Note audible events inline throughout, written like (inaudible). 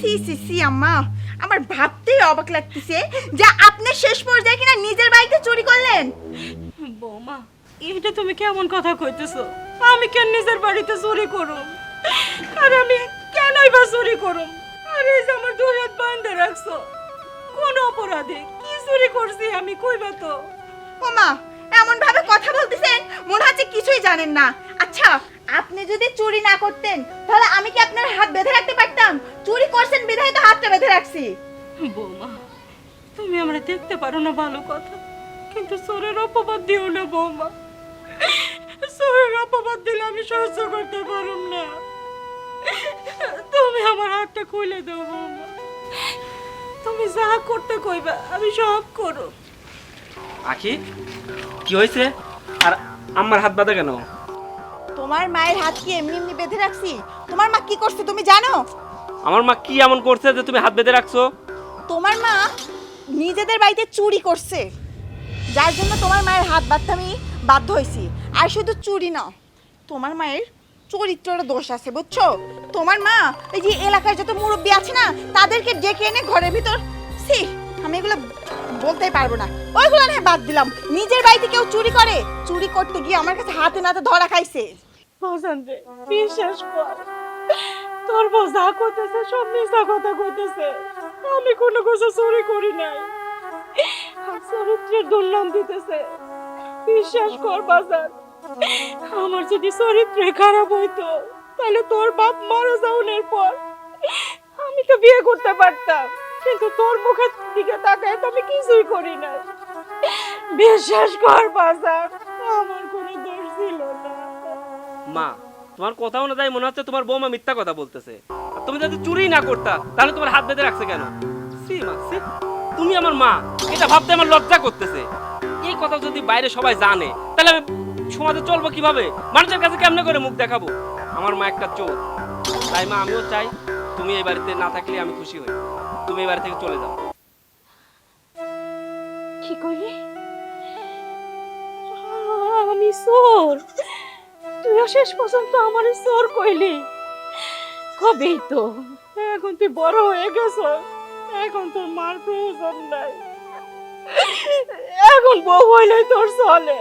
C C C আম্মা। আমার ভাবতেই অবাক লাগতেছে যে আপনি শেষ পর্যায়ে কিনা নিজের বাড়িতে চুরি করলেন। বৌমা এটা তুমি কেমন কথা কইতেছো? আমি কেন নিজের বাড়িতে চুরি করুম? আর আমি কেনই বা চুরি করুম? আর এই যে আমার দুই হাত বান্ধে রাখছো। কোন অপরাধে? কি চুরি করছি আমি কইবা তো? ওমা এমন ভাবে কথা বলতেছেন মনে হচ্ছে কিছুই জানেন না। আচ্ছা আপনি যদি চুরি না করতেন তাহলে আমি কি আপনার হাত বেঁধে রাখতে পারতাম? চুরি করছেন বিধায় তো হাতটা বেঁধে রাখছি। বৌমা তুমি আমরা দেখতে পারো না ভালো কথা কিন্তু চোরের অপবাদ দিও না বৌমা। চোরের অপবাদ দিলে আমি সহ্য করতে পারুম না। তুমি আমার হাতটা খুলে দাও বৌমা। তুমি যা করতে কইবা আমি সব করো আখি কি হয়েছে আর আমার হাত বাঁধা কেন? তোমার মায়ের হাত কি এমনি এমনি বেঁধে রাখছি? তোমার মা কি করছে তুমি জানো? আমার মা কি এমন করছে যে তুমি হাত বেঁধে রাখছো? তোমার মা নিজেদের বাড়িতে চুরি করছে। যার জন্য তোমার মায়ের হাত বাঁধতে আমি বাধ্য হয়েছি। আর শুধু চুরি না তোমার মায়ের চরিত্রের দোষ আছে বুঝছ? তোমার মা এই যে এলাকায় যত মুরব্বী আছে না তাদেরকে ডেকে এনে ঘরের ভিতর সি আমি এগুলো বলতেই পারব না। ওইগুলো না বাদ দিলাম। নিজের বাড়িতে কেউ চুরি করে? চুরি করতে গিয়ে আমার কাছে হাতে নাতে ধরা খাইছে। বাজান তোর বউ যা করতেছে সব মিশা কথা কইতেছে। আমি কোনো কিছু চুরি করি নাই। চরিত্রের দুর্নাম দিতেছে। বিশ্বাস কর বাজার আমার যদি চরিত্রে খারাপ হইতো, তাহলে তোর বাপ মারা যাওয়ার পর আমি তো বিয়ে করতে পারতাম। কিন্তু তোর মুখের দিকে তাকায় তো আমি কিছুই করি না। বিশ্বাস কর বাজার আমার কোনো দোষ ছিল না। মা, তোমার কথা অনুযায়ী মনে হচ্ছে তোমার বৌমা মিথ্যা কথা বলতেছে। তুমি যদি চুরি না করতা, তাহলে তোমার হাত বেঁধে রাখছে কেন? সি মা সি তুমি আমার মা, এটা ভাবতে আমার লজ্জা করতেছে। এই কথা যদি বাইরে সবাই জানে, তাহলে আমি সমাজে চলবো কীভাবে? মানুষের কাছে কেমনে করে মুখ দেখাবো? আমার মা একটা চোর। তাই মা, আমিও চাই তুমি এই বাড়িতে না থাকলে আমি খুশি হই। তুমি এবার থেকে চলে যাও। কি কইলি আমি চোর। তুইও শেষ পর্যন্ত আমার চোর কইলি। কবেই তো। এখন তুই বড় হয়ে গেছ। এখন তোর মার প্রয়োজন নাই। এখন বউ হইলেই তোর চলে।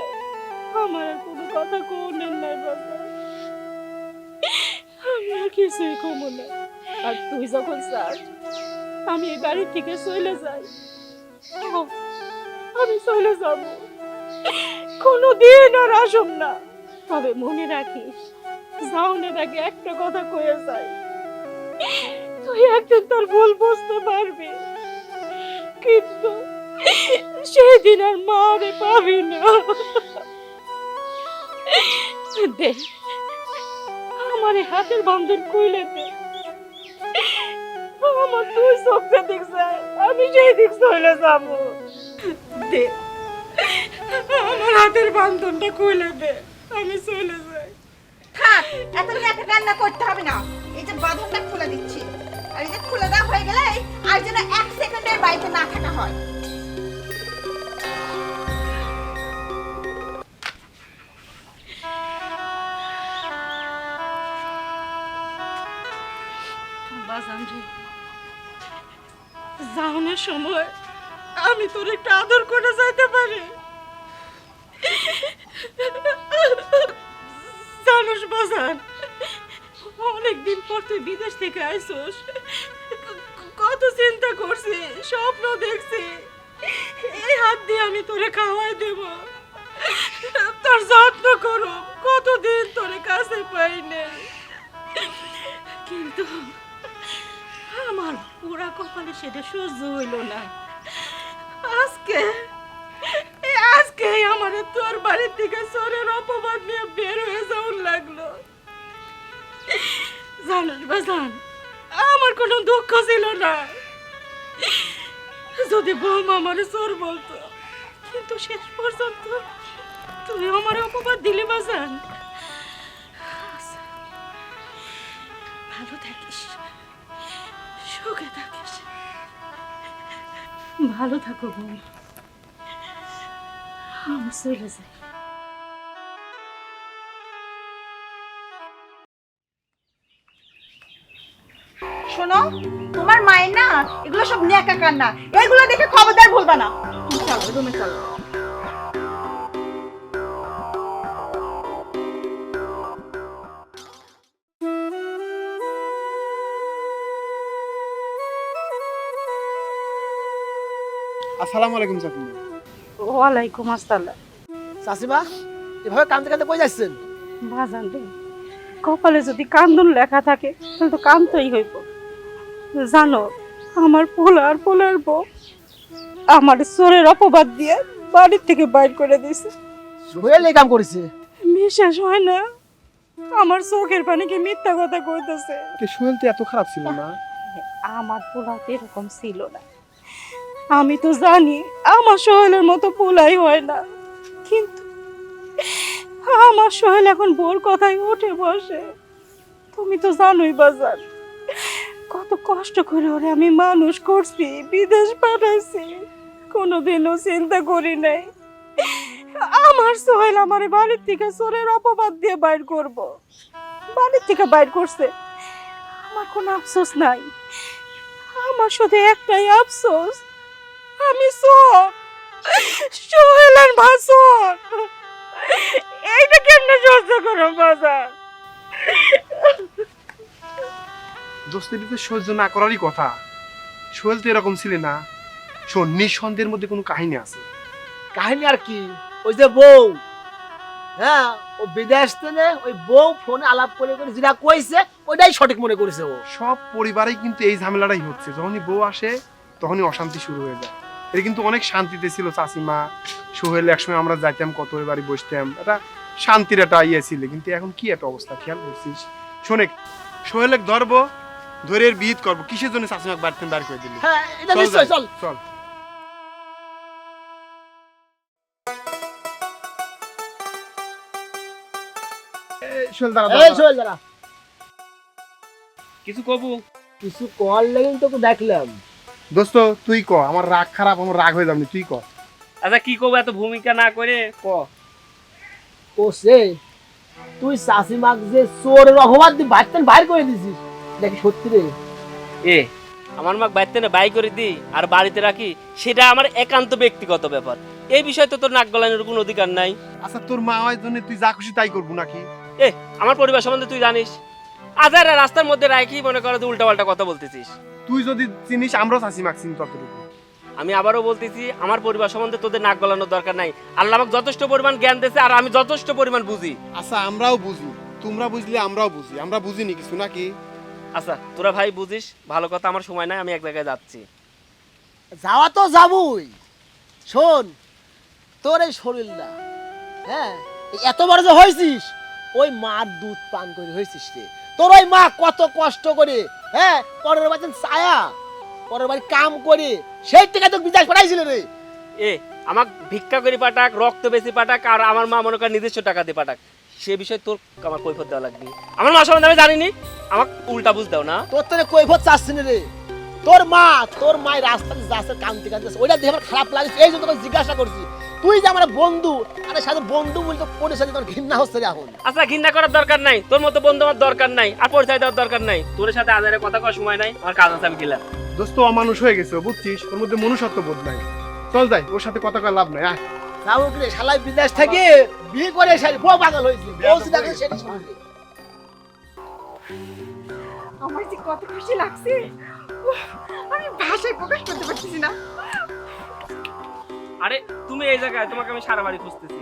আমার কোনো কথা কোনের নাই বাবা। আমি কিছুই কমো না। আর তুই যখন চাস আমি এই বাড়ি থেকে চলে যাই। আমি চলে যাব। কোনোদিন আর আসব না। তবে মনে রাখিস যাওনের আগে একটা কথা কয়ে যাই। তুই একদিন তোর ভুল বুঝতে পারবি। কিন্তু সেদিন আর মারে পাবি না। দে, আমার হাতের বান্ধন কইলে দে আমার তুই চোখে দেখছে আমি সেই দিক চলে যাব। দে আমার হাতের বান্ধনটা খুলে দে আমি চলে যাই। থাক এত এত কান্না করতে হবে না। এই যে বাঁধনটা খুলে দিচ্ছি। আর এই যে খুলে দেওয়া হয়ে গেলে আর যেন এক সেকেন্ডের বাড়িতে না থাকা হয়। বাজান রে যাওনের সময়, আমি তোর একটু আদর করে যাইতে পারি। জানোস বাজান, অনেকদিন পর তুই বিদেশ থেকে আইসোস। কত চিন্তা করছি, স্বপ্ন দেখছি। এই হাত দিয়ে আমি তোরে খাওয়াই দেব। তোর যত্ন করো কতদিন তোরে কাছে পাই নাই। কিন্তু আমার পুরা কপালে সেটা সহ্য হইল না। আজকে আজকে আমার তোর বাড়ির থেকে চোরের অপবাদ নিয়ে বের হয়ে যাওয়ার লাগল। জানিস বাজান আমার কোনো দুঃখ ছিল না। যদি বৌমা আমার চোর বলতো কিন্তু শেষ পর্যন্ত তুই আমার অপবাদ দিলে বাজান। আচ্ছা, ভালো থাকিস। থাকিস ভালো থাকো বোন চলে যাই। শোনো শোনো, তোমার মায়ের না এগুলো সব ন্যাকা কান্না। এগুলো দেখে খবরদার ভুলবা না। তুমি চলো, রুমে চলো। আসসালামু আলাইকুম চাচি। ওয়ালাইকুম আসসালাম। চাচিমা এভাবে কান্দতে কান্দতে কই যাচ্ছেন? বাজান রে কপালে যদি কান্দন লেখা থাকে তাহলে তো কান্দতেই হইব। জানো আমার পোলার পোলার বউ আমার চোরের অপবাদ দিয়ে বাড়ির থেকে বাইর করে দিয়েছে। সোহেল এই কাম করেছে। বিশ্বাস হয় না আমার চোখের পানিকে মিথ্যা কথা কইতেছে? কে সোহেল তো এত খারাপ ছিল না? আমার পোলা তো এরকম ছিল না। আমি তো জানি আমার সোহেলের মতো পোলাই হয় না, কিন্তু আমার সোহেল এখন বোর কথায় উঠে বসে। তুমি তো জানোই বাজার, কত কষ্ট করে ওরে আমি মানুষ করছি, বিদেশ পাঠাইছি, কোনোদিনও চিন্তা করি নাই। আমার সোহেল আমার বাড়ির থেকে চোরের অপবাদ দিয়ে বাইর করব। বাড়ির থেকে বাইর করছে, আমার কোনো আফসোস নাই। আমার শুধু একটাই আফসোস আমি সোর সোহেলের ভাসর এইটা কেমনে সহ্য করো বাজার তো সহ্য না করারই কথা। সোহেল তো এরকম ছিল না। শোন নিঃসন্দেহের মধ্যে কোনো কাহিনী আছে। কাহিনী আর কি? ওই যে বউ। হ্যাঁ ও বিদেশ থেকে ওই বউ ফোনে আলাপ করে করে যেটা কইছে ওইটাই সঠিক মনে করেছে ও। সব পরিবারেই কিন্তু এই ঝামেলাটাই হচ্ছে। যখনই বউ আসে তখনই অশান্তি শুরু হয়ে যায়। এটা কিন্তু অনেক শান্তিতে ছিল চাচিমা। সোহেল একসময় আমরা যাইতাম কত বাড়ি বসতাম। এটা শান্তির একটা ইয়ে ছিল কিন্তু এখন কি একটা অবস্থা খেয়াল করছিস? শোনে সোহেলেক ধরবো ধরে বিহিত করব। কিসের জন্য চাচিমাকে বাড়িতে দাঁড় করে দিলি? হ্যাঁ চল চল। কিছু কবু? কিছু কল লেগে তোকে দেখলাম। দোস্ত তুই ক আমার রাগ খারাপ আমার রাগ হয়ে যাবনি তুই ক। আচ্ছা কি কবু এত ভূমিকা না করে? ক। ও সে তুই চাষিমাক যে চোরের অপবাদ দিয়ে বাড়তেন বাইর করে দিছিস দেখি সত্যি রে? এ আমার মা বাইতে না বাই করে দিই আর বাড়িতে রাখি সেটা আমার একান্ত ব্যক্তিগত ব্যাপার। এই বিষয়ে তো তোর নাক গলানোর কোনো অধিকার নাই। আচ্ছা তোর মা হয় জন্য তুই যা খুশি তাই করব নাকি? এ আমার পরিবার সম্বন্ধে তুই জানিস। আজার রাস্তার মধ্যে রাখি মনে করো তুই উল্টা পাল্টা কথা বলতেছিস? তুই যদি চিনিস আমরাও চাষি মাক চিনি ততটুকু। আমি আবারও বলতেছি আমার পরিবার সম্বন্ধে তোদের নাক গলানোর দরকার নাই। আল্লাহ আমাকে যথেষ্ট পরিমাণ জ্ঞান দিয়েছে আর আমি যথেষ্ট পরিমাণ বুঝি। আচ্ছা আমরাও বুঝি। তোমরা বুঝলে আমরাও বুঝি। আমরা বুঝিনি কিছু নাকি? আচ্ছা তোরা ভাই বুঝিস ভালো কথা আমার সময় নাই আমি এক জায়গায় যাচ্ছি। যাওয়া তো যাবই। শোন তোর এই শরীর না হ্যাঁ? এত বড় যে হয়েছিস ওই মার দুধ পান করে হয়েছিস রে। তোর ওই মা কত কষ্ট করে হ্যাঁ? পরের বাড়ি ছায়া পরের বাড়ি কাম করে সেই থেকে তো বিদায় করাইছিল রে। এ আমাক ভিক্ষা করে পাঠাক রক্ত বেশি পাঠাক আর আমার মা মনে কর নিজস্ব টাকা দিয়ে পাঠাক। সে বিষয়ে তোর আমার কৈফত দেওয়া লাগবে। আমার মা সম্বন্ধে আমি জানিনি আমাকে উল্টা বুঝ দাও না। তোর তোরে কৈফত চাচ্ছি না রে। তোর মা তোর মায়ের রাস্তাতে যাচ্ছে কান্তি কান্তি ওইটা দেখে আমার খারাপ লাগে এই জন্য তোকে জিজ্ঞাসা করছি। তুই যে আমার বন্ধু আরে সাথে বন্ধু বলতে পরে সাথে তোর ঘৃণা হচ্ছে রে এখন। আচ্ছা ঘৃণা করার দরকার নাই। তোর মতো বন্ধু আমার দরকার নাই আর পরিচয় দেওয়ার দরকার নাই। তোর সাথে আজারে কথা কওয়ার সময় নাই আমার কাজ আছে আমি গেলাম। দোস্ত অমানুষ হয়ে গেছে বুঝছিস? ওর মধ্যে মনুষ্যত্ব বোধ নাই। চল যাই ওর সাথে কথা কয় লাভ নাই আয়। রাহুল রে শালাই বিদেশ থেকে বিয়ে করে সারি বউ পাগল হয়েছে। বউ সিধা করে সেটি শুনবে। আমার যে কত খুশি লাগছে। আমি ভাষায় প্রকাশ করতে পারতেছি না। আরে তুমি এই জায়গায় তোমাকে আমি সারা বাড়ি খুঁজতেছি।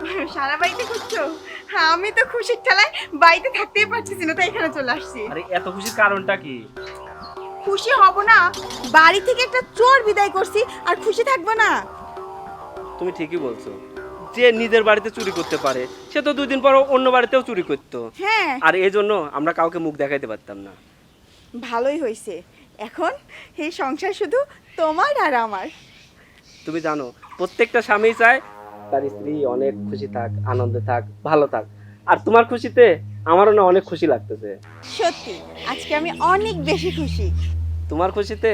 (laughs) সারা বাড়িতে খুঁজছো? হ্যাঁ আমি তো খুশির ঠেলায় বাড়িতে থাকতেই পারতেছি না তাই এখানে চলে আসছি। আরে এত খুশির কারণটা কি? খুশি হব না বাড়ি থেকে একটা চোর বিদায় করছি আর খুশি থাকব না। তুমি ঠিকই বলছো। যে নিজের বাড়িতে চুরি করতে পারে সে তো দুই দিন পর অন্য বাড়িতেও চুরি করতো। হ্যাঁ। আর এই জন্য আমরা কাউকে মুখ দেখাইতে পারতাম না। ভালোই হয়েছে। এখন এই সংসার শুধু তোমার আর আমার। তুমি জানো প্রত্যেকটা স্বামী চায় তার স্ত্রী অনেক খুশি থাক আনন্দে থাক ভালো থাক। আর তোমার খুশিতে আমারও না অনেক খুশি লাগতেছে। সত্যি আজকে আমি অনেক বেশি খুশি। তোমার খুশিতে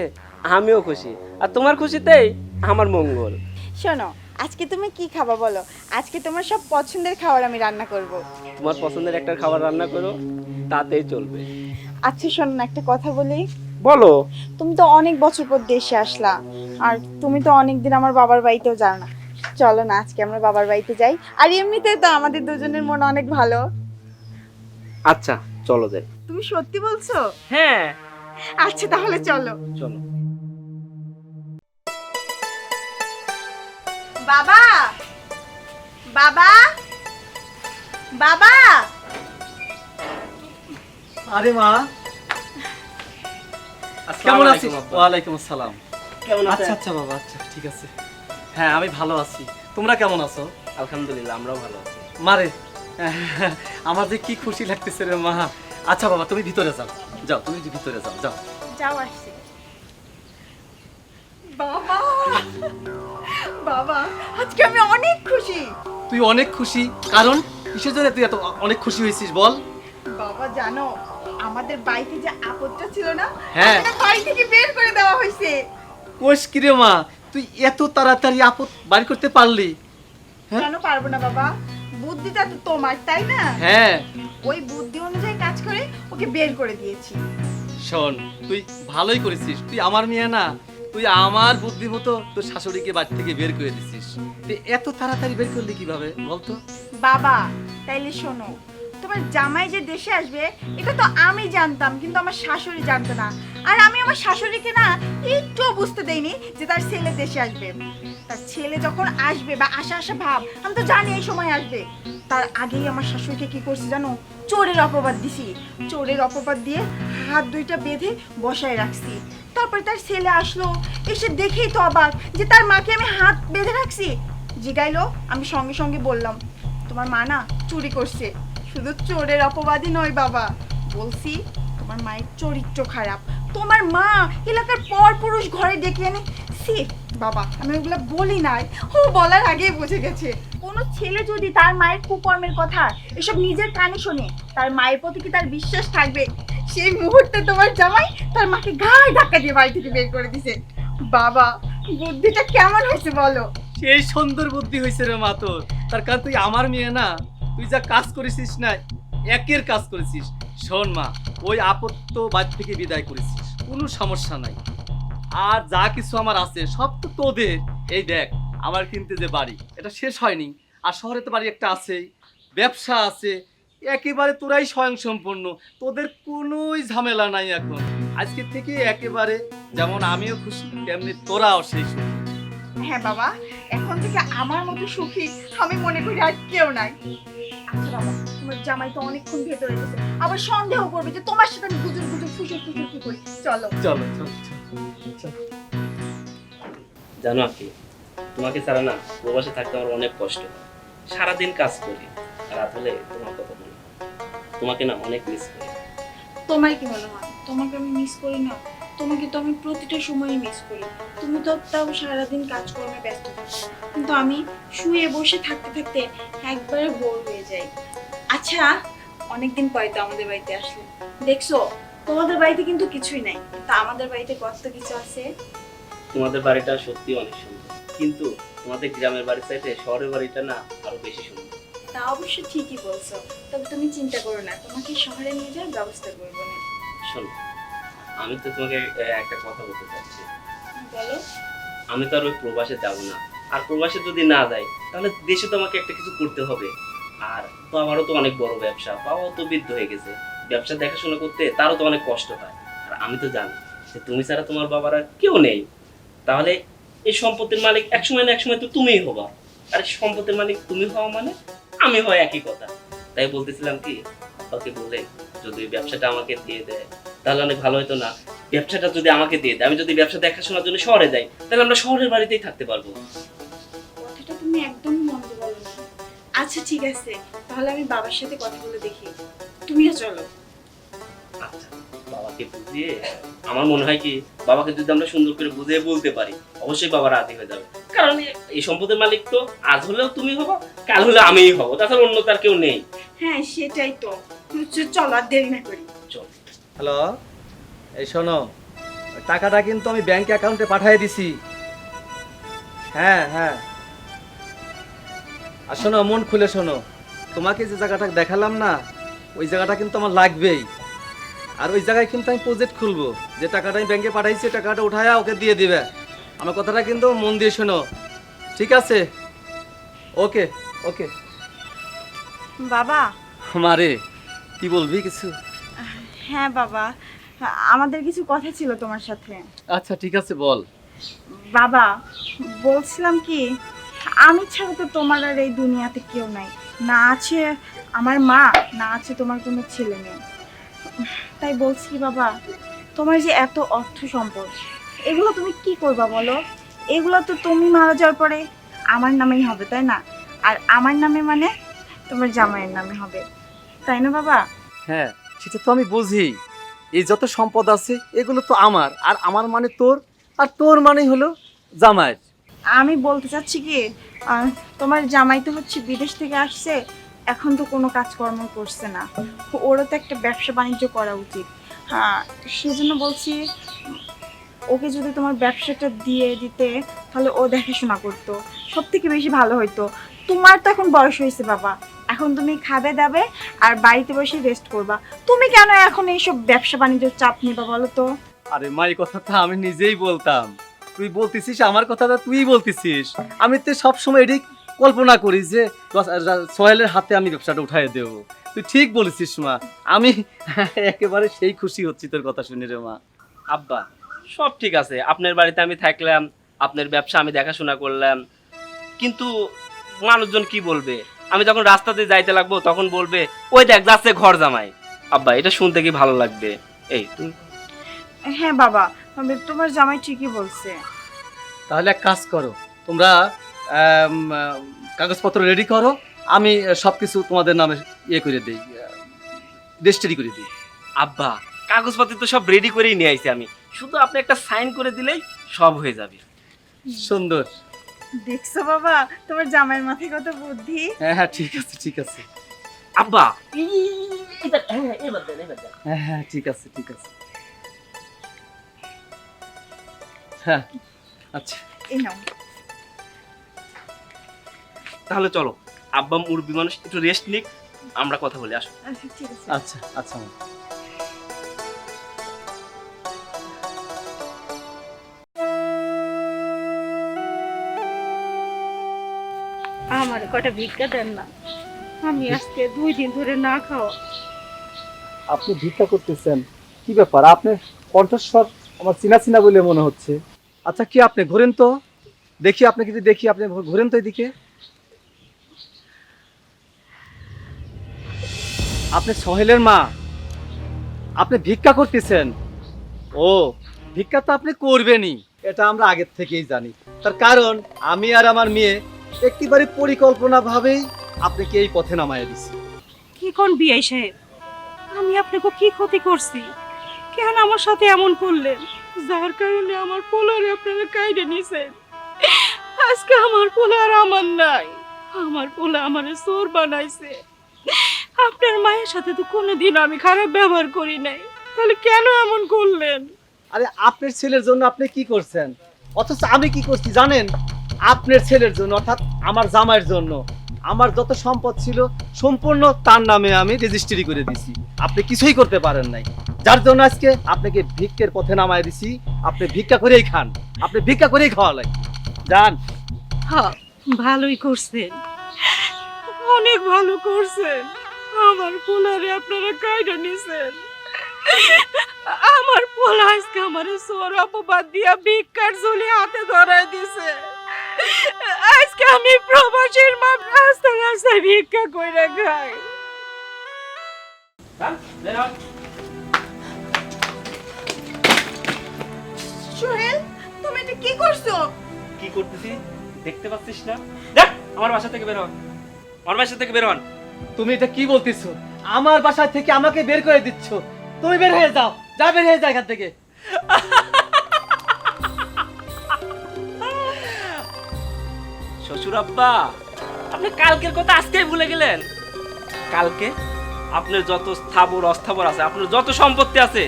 আমিও খুশি আর তোমার খুশিতেই আমার মঙ্গল। শোনো আজকে তুমি কি খাবা বলো? আজকে তোমার সব পছন্দের খাবার আমি রান্না করব। তোমার পছন্দের একটা খাবার রান্না করো তাতেই চলবে। আচ্ছা শোনো না একটা কথা বলি। বলো। তুমি তো অনেক বছর পর দেশে আসলা আর তুমি তো অনেক দিন আমার বাবার বাড়িতেও যাও না। চলো না আজকে আমরা বাবার বাড়িতে যাই। আর এমনিতে তো আমাদের দুজনের মন অনেক ভালো। আচ্ছা চলো যাই। তুমি সত্যি বলছো? হ্যাঁ। আচ্ছা তাহলে চলো। চলো। বাবা! বাবা! বাবা! আরে মা কেমন আছিস? ওয়ালাইকুম আসসালাম। কেমন আচ্ছা আচ্ছা বাবা আচ্ছা ঠিক আছে। হ্যাঁ আমি ভালো আছি। তোমরা কেমন আছো? আলহামদুলিল্লাহ আমরাও ভালো আছি। মারে। (laughs) আমার যে কি খুশি লাগতেছে রে মা। আচ্ছা বাবা তুমি ভিতরে যাও। যাও তুমি ভিতরে যাও যাও। যাও আসছি। বাবা! বাবা আজকে আমি অনেক খুশি। তুই অনেক খুশি। কারণ কিসের জন্য তুই এত অনেক খুশি হয়েছিস বল। বাবা জানো আমাদের বাড়িতে যে আপদটা ছিল না হ্যাঁ। আমাদের বাড়ি থেকে বের করে দেওয়া হয়েছে। কোষ কিরে মা তুই এত তাড়াতাড়ি আপদ বাড়ি করতে পারলি? হ্যাঁ? কেন পারব না বাবা? বুদ্ধিটা তো তোমার তাই না? হ্যাঁ। ওই বুদ্ধি অনুযায়ী কাজ করে ওকে বের করে দিয়েছি। শোন তুই ভালোই করেছিস। তুই আমার মেয়ে না তুই আমার বুদ্ধি মতো তোর শাশুড়িকে বাড়ি থেকে বের করে দিছিস। তুই এত তাড়াতাড়ি বের করলি কীভাবে বলতো? বাবা তাইলে শোনো তোমার জামাই যে দেশে আসবে, এটা তো আমি জানতাম, কিন্তু আমার শাশুড়ি জানতো না। আর আমি আমার শাশুড়িকে না একটুও বুঝতে দেইনি যে তার ছেলে দেশে আসবে। তার ছেলে যখন আসবে বা আসা আসা ভাব, আমি তো জানি এই সময় আসবে। তার আগেই আমার শাশুড়িকে কি করছি জানো? চোরের অপবাদ দিছি। চোরের অপবাদ দিয়ে হাত দুইটা বেঁধে বসায় রাখছি। তারপরে তার ছেলে আসলো, এসে দেখেই তো অবাক যে তার মাকে আমি হাত বেঁধে রাখছি। জিগাইলো, আমি সঙ্গে সঙ্গে বললাম, তোমার মা না চুরি করছে। শুধু চোরের অপবাদই নয়, বাবা। বলছি, তোমার মায়ের চরিত্র খারাপ। তোমার মা এলাকার পর পুরুষ ঘরে ডেকে এনে সি বাবা, আমি ওগুলো বলি নাই। ও বলার আগেই বুঝে গেছে। কোনো ছেলে যদি তার মায়ের কুকর্মের কথা, এসব নিজের কানে শোনে, তার মায়ের প্রতি কি তার বিশ্বাস থাকবে? সেই মুহূর্তে তোমার জামাই তার মাকে গায়ে ধাক্কা দিয়ে বাড়ি থেকে বের করে দিছে। বাবা, বুদ্ধিটা কেমন হয়েছে বলো? সেই সুন্দর বুদ্ধি হয়েছে রে মা তোর। তার কারণ তুই আমার মেয়ে না। তুই যা কাজ করেছিস না, একের কাজ করেছিস। শোন মা, ওই আপত্ত বাড়ি থেকে বিদায় করেছিস, কোনো সমস্যা নাই। আর যা কিছু আমার আছে, সব তো তোদের। এই দেখ, আমার কিনতে যে বাড়ি, এটা শেষ হয়নি। আর শহরে তো বাড়ি একটা আছেই, ব্যবসা আছে, একেবারে তোরাই স্বয়ংসম্পূর্ণ তোদের কোনোই ঝামেলা নাই এখন। আজকে থেকে একেবারে যেমন আমিও খুশি, তেমনি তোরাও সেই সুখী। হ্যাঁ বাবা, এখন থেকে আমার মতো সুখী আমি মনে করি আর কেউ নাই। আচ্ছা বাবা তোমার জামাই তো অনেকক্ষণ ভেতরে গেছে। আবার সন্দেহ করবে যে তোমার সাথে আমি গুজুর গুজুর ফুসুর ফুসুর কি করি। চলো। চলো জানো কি তোমাকে ছাড়া না প্রবাসে থাকতে আমার অনেক কষ্ট সারাদিন কাজ করি রাত হলে তোমার কথা মনে তোমাকে না অনেক মিস করি। তোমার কি মনে হয়? তোমাকে আমি মিস করি না? তোমাকে তো আমি প্রতিটা সময় মিস করি। তুমি তো তাও সারাদিন কাজকর্মে ব্যস্ত থাকো। কিন্তু আমি শুয়ে বসে থাকতে থাকতে একবারে বোর হয়ে যাই। আচ্ছা অনেকদিন পরে তো আমাদের বাড়িতে আসলে। দেখছ তোমাদের বাড়িতে কিন্তু কিছুই নাই। তা আমাদের বাড়িতে কত কিছু আছে? তোমাদের বাড়িটা সত্যি অনেক সুন্দর। কিন্তু তোমাদের গ্রামের বাড়ির চাইতে শহরের বাড়িটা না আরও বেশি সুন্দর। তা অবশ্য ঠিকই বলছো। তবে তুমি চিন্তা করো না তোমাকে শহরে নিয়ে যাওয়ার ব্যবস্থা করব না। শোনো আমি তো তোমাকে একটা কথা বলতে চাচ্ছি। বলো। আমি তো আর ওই প্রবাসে যাব না। আর প্রবাসে যদি না যাই তাহলে দেশে তো আমাকে একটা কিছু করতে হবে। আর তো আমারও তো অনেক বড় ব্যবসা বাবাও তো বৃদ্ধ হয়ে গেছে। ব্যবসা দেখাশোনা করতে তারও তো অনেক কষ্ট হয়। আর আমি তো জানি যে তুমি ছাড়া তোমার বাবার আর কেউ নেই। তাহলে এই সম্পত্তির মালিক এক সময় না এক সময় তো তুমিই হবা। আর সম্পত্তির মালিক তুমি হওয়া মানে আমি হয় একই কথা। তাই বলতেছিলাম কি আব্বাকে বলে যদি ব্যবসাটা আমাকে দিয়ে দেয় তাহলে অনেক ভালো হতো না। ব্যবসাটা যদি আমাকে দিয়ে দেয় আমি যদি ব্যবসা দেখাশোনার জন্য শহরে যাই তাহলে আমরা শহরের বাড়িতেই থাকতে পারব। কথাটা তুমি একদম মন্দ বলো আচ্ছা ঠিক আছে। তাহলে আমি বাবার সাথে কথা বলে দেখি। তুমিও চলো। আচ্ছা বাবাকে বুঝিয়ে আমার মনে হয় কি বাবাকে যদি আমরা সুন্দর করে বুঝিয়ে বলতে পারি অবশ্যই বাবা রাজি হয়ে যাবে। কারণ এই সম্পদের মালিক তো আজ হলেও তুমি হব কাল হলে আমিই হব তাছাড়া অন্য তার কেউ নেই। হ্যাঁ সেটাই তো। চলো আর দেরি না করি। চল। হ্যালো? এই শোনো টাকাটা কিন্তু আমি ব্যাংক অ্যাকাউন্টে পাঠিয়ে দিছি। হ্যাঁ হ্যাঁ। আর শোনো মন খুলে শোনো। তোমাকে যে জায়গাটা দেখালাম না ওই জায়গাটা কিন্তু আমার লাগবেই। আর ওই জায়গায় কিন্তু আমি প্রজেক্ট খুলবো। যে টাকাটা আমি ব্যাংকে পাঠাইছি টাকাটা উঠায়া ওকে দিয়ে দিবে। আমার কথাটা কিন্তু মন দিয়ে শোনো। ঠিক আছে? ওকে ওকে। বাবা। মারে কি বলবি কিছু? হ্যাঁ বাবা। আমাদের কিছু কথা ছিল তোমার সাথে। আচ্ছা ঠিক আছে বল। বাবা বলছিলাম কি আমি ছাড়া তো তোমার আর এই দুনিয়াতে কেউ নাই। না আছে আমার মা না আছে তোমার কোনো ছেলে মেয়ে। তাই বলছি বাবা তোমার যে এত অর্থ সম্পদ এগুলো তুমি কি করবা বলো? এগুলো তো তুমি মারা যাওয়ার পরে আমার নামেই হবে তাই না? আর আমার নামে মানে তোমার জামাইয়ের নামে হবে। তাই না বাবা? হ্যাঁ। সেটা তো আমি বুঝি। এই যত সম্পদ আছে, এগুলো তো আমার। আর আমার মানে তোর, আর তোর মানে হলো জামাই। আমি বলতে চাচ্ছি কি তোমার জামাই তো হচ্ছে বিদেশ থেকে আসছে, এখন তো কোনো কাজকর্ম করছে না। ওরও তো একটা ব্যবসা বাণিজ্য করা উচিত। হ্যাঁ সেজন্য বলছি, ওকে যদি তোমার ব্যবসাটা দিয়ে দিতে, তাহলে ও দেখাশোনা করতো। সব থেকে বেশি ভালো হইতো। তোমার তো এখন বয়স হয়েছে, বাবা। এখন তুমি খাবে দাবে আর বাড়িতে বসে রেস্ট করবা। তুমি কেন এখন এইসব ব্যবসা বাণিজ্যের চাপ নিবা বলো তো? আরে মা, এই কথাটা আমি নিজেই বলতাম। তুই বলতেছিস, আমার কথাটা তুই বলতেছিস। আমি তো সবসময় এটাই কল্পনা করি যে সোহেলের হাতে আমি ব্যবসাটা উঠাই দেব। তুই ঠিক বলেছিস মা। আমি (laughs) একেবারে সেই খুশি হচ্ছি তোর কথা শুনে রে মা। আব্বা, সব ঠিক আছে। আপনার বাড়িতে আমি থাকলাম, আপনার ব্যবসা আমি দেখাশোনা করলাম। কিন্তু মানুষজন কি বলবে? আমি যখন রাস্তাতে যাইতে লাগবো তখন বলবে ওই দেখ যাচ্ছে ঘর জামাই। আব্বা এটা শুনতে কি ভালো লাগবে? এই তুমি? হ্যাঁ বাবা তোমার জামাই ঠিকই বলছে। তাহলে এক কাজ করো তোমরা আম, আহ, কাগজপত্র রেডি করো আমি সব কিছু তোমাদের নামে ইয়ে করে দিই রেজিস্ট্রি করে দিই। আব্বা কাগজপত্র তো সব রেডি করেই নিয়ে আইছি আমি। শুধু আপনি একটা সাইন করে দিলেই সব হয়ে যাবে। সুন্দর। দেখছ বাবা? তোমার জামাইয়ের মাথায় কত বুদ্ধি? হ্যাঁ হ্যাঁ ঠিক আছে ঠিক আছে। আব্বা! হ্যাঁ হ্যাঁ ঠিক আছে ঠিক আছে। হ্যাঁ আচ্ছা। এই নাও। তাহলে চলো আব্বা মুরব্বী মানুষ একটু রেস্ট নিক আমরা কথা বলে আসো। আচ্ছা আচ্ছা আচ্ছা আমার কটা ভিক্ষা দেন না। আমি আজকে দুই দিন ধরে না খাওয়া। আপনি ভিক্ষা করতেছেন। কি ব্যাপার? আপনার কণ্ঠস্বর আমার চিনা চিনা বলে মনে হচ্ছে। আচ্ছা কি আপনি ঘোরেন তো? দেখি আপনি যদি দেখি, আপনি ঘোরেন তো এদিকে। আপনি সহেলের মা। আপনি ভিক্ষা করতেছেন। ও, ভিক্ষা তো আপনি করবেনই। এটা আমরা আগের থেকেই জানি। তার কারণ, আমি আর আমার মেয়ে একেবারে পরিকল্পনা ভাবেই আপনাকে এই পথে নামায় দিছি। কি কোন বিআই সাহেব? আমি আপনাকে কি ক্ষতি করছি? কেন আমার সাথে এমন করলেন? যার কারণে আমার পোলারে আপনারা কাইডে নিছেন। আজকে আমার পোলা আর আমার নাই। আমার পোলা আমার চোর বানাইছে। আপনার মায়ের সাথে তো কোনোদিন আমি খারাপ ব্যবহার করি নাই। তাহলে কেন এমন করলেন? আরে আপনার ছেলের জন্য আপনি কি করছেন? অথচ আমি কি করছি জানেন? আপনার ছেলের জন্য, অর্থাৎ আমার জামাইয়ের জন্য। আমার যত সম্পদ ছিল, সম্পূর্ণ তার নামে আমি রেজিস্ট্রি করে দিছি আপনি কিছুই করতে পারেন নাই। যার জন্য আজকে আপনাকে ভিক্ষের পথে নামায় দিছি। আপনি ভিক্ষা করেই খান। আপনি ভিক্ষা করেই খাওয়া লাগে যান। হ্যাঁ ভালোই করছেন। অনেক ভালো করছেন। আমার পোলারে আপনারা কাইডা নিছেন। আমার পোলা আজকে আমার সোর অপবাদ দিয়া ভিক্ষার ঝুলি হাতে ধরায় দিছে। আজকে আমি প্রবাসীর মা রাস্তা রাস্তায় ভিক্ষা কইরা খাই। সোহেল তুমি এটা কি করছ? কি করতেছি? দেখতে পাচ্ছিস না? দেখ আমার বাসা থেকে বের হন। আমার বাসা থেকে বের হন। তুমি এটা কি বলতেছো? আমার বাসা থেকে আমাকে বের করে দিচ্ছ। তুমি বের হয়ে যাও। যা বের হয়ে যাও এখান থেকে। শ্বশুর আব্বা আপনি কালকের কথা আজকেই ভুলে গেলেন। কালকে? আপনার যত স্থাবর, অস্থাবর আছে, আপনার যত সম্পত্তি আছে,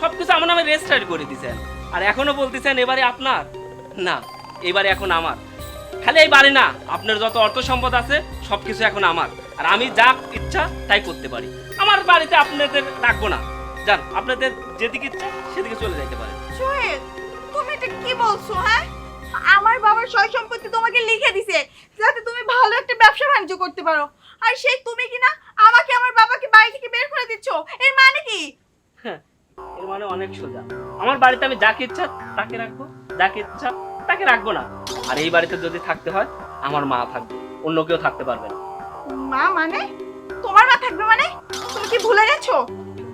সবকিছু আমার নামে রেজিস্টার করে দিয়েছেন আর এখনও বলতেছেন, এবারে আপনার? না, এবারে এখন আমার। খালি এই বাড়ি না, আপনার যত অর্থ সম্পদ আছে, সবকিছু এখন আমার। আর আমি যা ইচ্ছা, তাই করতে পারি। আমার বাড়িতে আপনাদের রাখব না। যান, আপনাদের যেদিকে ইচ্ছা, সেদিকে চলে যাইতে পারে তুমি কি বলছো হ্যাঁ? আমার বাবার সয় সম্পত্তি তোমাকে লিখে দিছে যাতে তুমি ভালো একটা ব্যবসা বাণিজ্য করতে পারো। আর সেই তুমি কিনা আমাকে আমার বাবাকে বাড়ি থেকে বের করে দিচ্ছ এর মানে কি? হ্যাঁ, এর মানে অনেক সোজা। আমার বাড়িতে আমি যাকে ইচ্ছা তাকে রাখব যাকে ইচ্ছা তাকে রাখব না। আর এই বাড়িতে যদি থাকতে হয় আমার মা থাকবে অন্য কেউ থাকতে পারবে না। মা মানে? তোমার মা থাকবে মানে? তুমি কি ভুলে গেছো?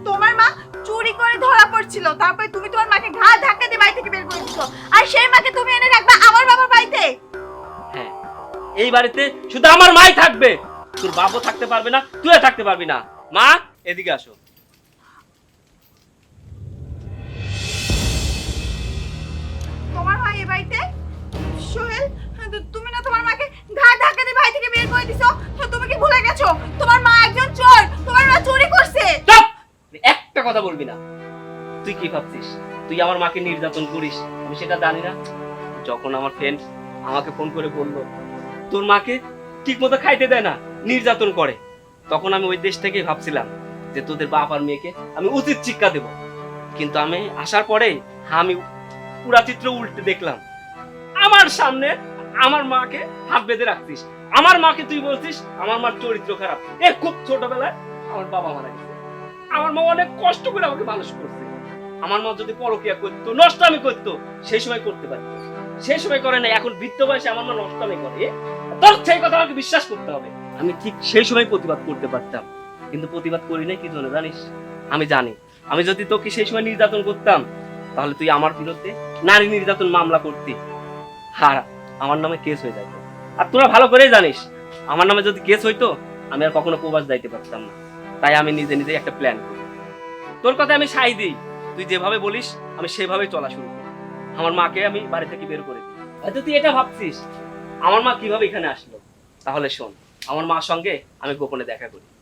তোমার মা চুরি করে ধরা পড়ছিল। তারপরে তুমি তোমার মাকে ঘাড় ধাক্কা দিয়ে বাড়ি থেকে বের করে দিছো। আর সেই মাকে তুমি এনে রাখবে আমার বাবার বাড়িতে? হ্যাঁ এই বাড়িতে শুধু আমার মাই থাকবে। তোর বাবু থাকতে পারবে না তুইও থাকতে পারবি না। মা এদিকে আসো। তোমার মা এই বাড়িতে? সোহেল তুমি না তোমার মাকে ঘা ধাক্কা দিয়ে বাড়ি থেকে বের করে দিছো? তুমি কি ভুলে গেছো? তোমার মা একজন চোর। তোমার মা চুরি করছে। কথা বলবি না। তুই কি ভাবছিস? তুই আমার মাকে নির্যাতন করিস, আমি সেটা জানি না। যখন আমার ফ্রেন্ড আমাকে ফোন করে বলল, তোর মাকে ঠিক মতো খাইতে দেয় না, নির্যাতন করে। তখন আমি ওই দেশ থেকেই ভাবছিলাম যে তোদের বাপ আর মেয়েকে আমি উচিত শিক্ষা দেব। কিন্তু আমি আসার পরে আমি পুরা চিত্র উল্টে দেখলাম, আমার সামনে আমার মাকে হাত বেঁধে রাখছিস। আমার মাকে তুই বলছিস আমার মার চরিত্র খারাপ। এ খুব ছোটবেলায় আমার বাবা মারা গেছে। আমার মা অনেক কষ্ট করে আমাকে মানুষ করছে। আমার মা যদি পরকিয়া করতো, নষ্টামি করতো, সেই সময় করতে পারতো। সেই সময় করে না এখন বৃত্ত বয়সে আমার মা নষ্টামি করে। তোর সেই কথা আমাকে বিশ্বাস করতে হবে। আমি ঠিক সেই সময় প্রতিবাদ করতে পারতাম। কিন্তু প্রতিবাদ করি নাই, কি জন্য জানিস? আমি জানি। আমি যদি তোকে সেই সময় নির্যাতন করতাম, তাহলে তুই আমার বিরুদ্ধে নারী নির্যাতন মামলা করতি। আর আমার নামে কেস হয়ে যাইতো। আর তোরা ভালো করেই জানিস, আমার নামে যদি কেস হইতো, আমি আর কখনো প্রবাস যাইতে পারতাম না। তাই আমি নিজে নিজে একটা প্ল্যান করি। তোর কথা আমি সাই দিই। তুই যেভাবে বলিস, আমি সেভাবেই চলা শুরু করি। আমার মাকে আমি বাড়ি থেকে বের করে দিই। হয়তো তুই এটা ভাবছিস? আমার মা কীভাবে এখানে আসলো? তাহলে শোন, আমার মার সঙ্গে আমি গোপনে দেখা করি।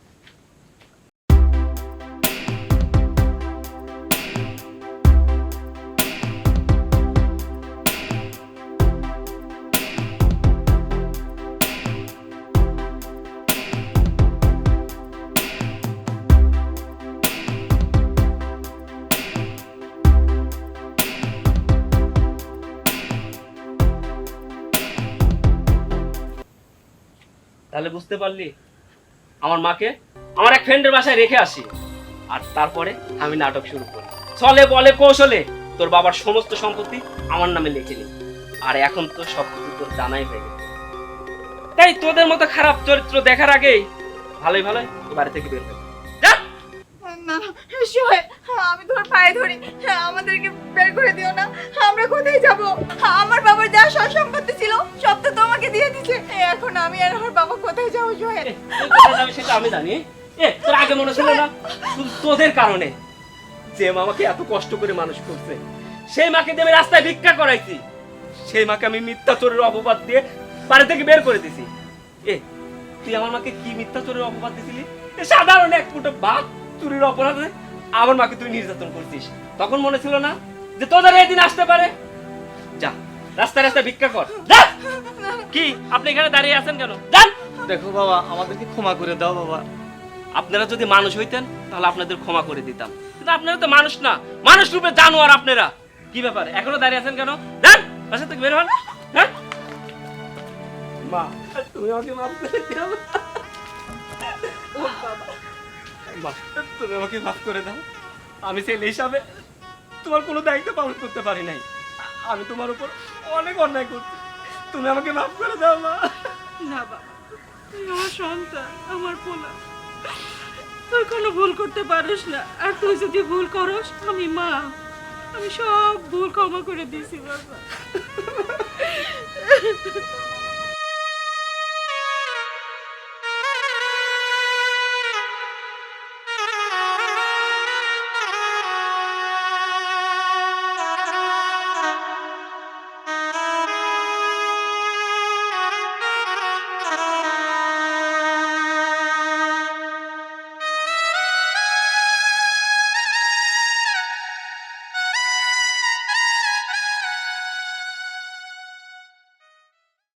তাহলে বুঝতে পারলি? আমার মাকে আমার এক ফ্রেন্ডের বাসায় রেখে আসি। আর তারপরে আমি নাটক শুরু করি। চলে বলে কৌশলে তোর বাবার সমস্ত সম্পত্তি আমার নামে লিখে নি। আর এখন তো সব কিছু তোর জানাই হয়ে গেছে। তাই তোদের মতো খারাপ চরিত্র দেখার আগেই ভালোই ভালোই বাড়ি থেকে বের হয়ে না সোহেল আমি তোমার পায়ে ধরি। আমাদেরকে বের করে দিও না। আমরা কোথায় যাব? আমার বাবার যা সব সম্পত্তি ছিল সব তো তোমাকে দিয়ে দিছে। এখন আমি আর আমার বাবা কোথায় যাব সোহেল? সেটা আমি জানি। এ তোর আগে মনে ছিল না? তোদের কারণে। যে মামাকে এত কষ্ট করে মানুষ করছে সেই মাকে আমি রাস্তায় ভিক্ষা করাইছি। সেই মাকে আমি মিথ্যা চোরের অপবাদ দিয়ে বাড়ি থেকে বের করে দিছি। এ তুই আমার মাকে কি মিথ্যা চোরের অপবাদ দিছিলি? সাধারণ এক ফুটো ভাত। চুরির অপরাধে আমার মাকে তুই নির্যাতন করছিস। তখন মনে ছিল না যে তোদের এই দিন আসতে পারে? যা রাস্তায় রাস্তায় ভিক্ষা কর। যা! কি আপনি এখানে দাঁড়িয়ে আছেন কেন? যান দেখো বাবা আমাদেরকে ক্ষমা করে দাও বাবা। আপনারা যদি মানুষ হইতেন তাহলে আপনাদের ক্ষমা করে দিতাম। কিন্তু আপনারা তো মানুষ না মানুষ রূপে জানোয়ার আপনারা। কি ব্যাপার এখনও দাঁড়িয়ে আছেন কেন? যান বাসা থেকে বের হন। হ্যাঁ? মা তুমি আমাকে মাফ করে দিও ও বাবা। তুমি আমাকে মাফ করে দাও। আমি ছেলে হিসাবে তোমার কোনো দায়িত্ব পালন করতে পারি নাই। আমি তোমার উপর অনেক অন্যায় করছি। তুমি আমাকে মাফ করে দাও, মা। না, বাবা। তুই আমার সন্তান, আমার পোলা। তুই কোনো ভুল করতে পারিস না। আর তুই যদি ভুল করস, আমি মা। আমি সব ভুল ক্ষমা করে দিছি বাবা।